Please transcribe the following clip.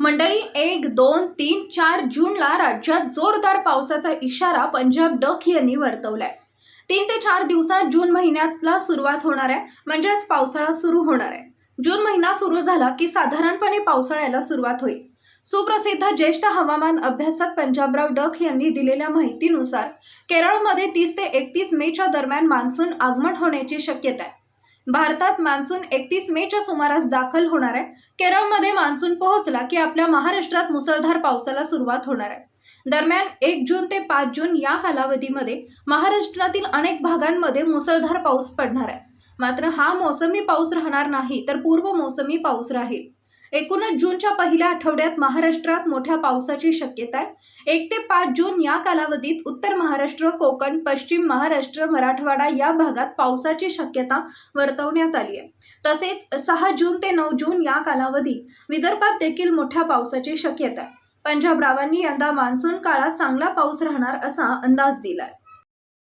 मंडळी एक दोन तीन चार जूनला राज्यात जोरदार पावसाचा इशारा पंजाब डक यांनी वर्तवलाय. तीन ते चार दिवसात जून महिन्यातला सुरुवात होणार आहे म्हणजेच पावसाळा सुरू होणार आहे. जून महिना सुरू झाला की साधारणपणे पावसाळ्याला सुरुवात होईल. सुप्रसिद्ध ज्येष्ठ हवामान अभ्यासक पंजाबराव डक यांनी दिलेल्या माहितीनुसार केरळमध्ये तीस ते एकतीस मेच्या दरम्यान मान्सून आगमन होण्याची शक्यता आहे. भारतात मान्सून एकतीस मेच्या सुमारास दाखल होणार आहे. केरळमध्ये मान्सून पोहोचला की आपल्या महाराष्ट्रात मुसळधार पावसाला सुरुवात होणार आहे. दरम्यान एक जून ते पाच जून या कालावधीमध्ये महाराष्ट्रातील अनेक भागांमध्ये मुसळधार पाऊस पडणार आहे. मात्र हा मोसमी पाऊस राहणार नाही तर पूर्व मोसमी पाऊस राहील. एकूणच जूनच्या पहिल्या आठवड्यात महाराष्ट्रात मोठ्या पावसाची शक्यता आहे. एक ते पाच जून या कालावधीत उत्तर महाराष्ट्र कोकण पश्चिम महाराष्ट्र मराठवाडा या भागात पावसाची शक्यता वर्तवण्यात आली आहे. तसेच सहा जून ते नऊ जून या कालावधीत विदर्भात देखील मोठ्या पावसाची शक्यता आहे. पंजाबरावांनी यंदा मान्सून काळात चांगला पाऊस राहणार असा अंदाज दिला आहे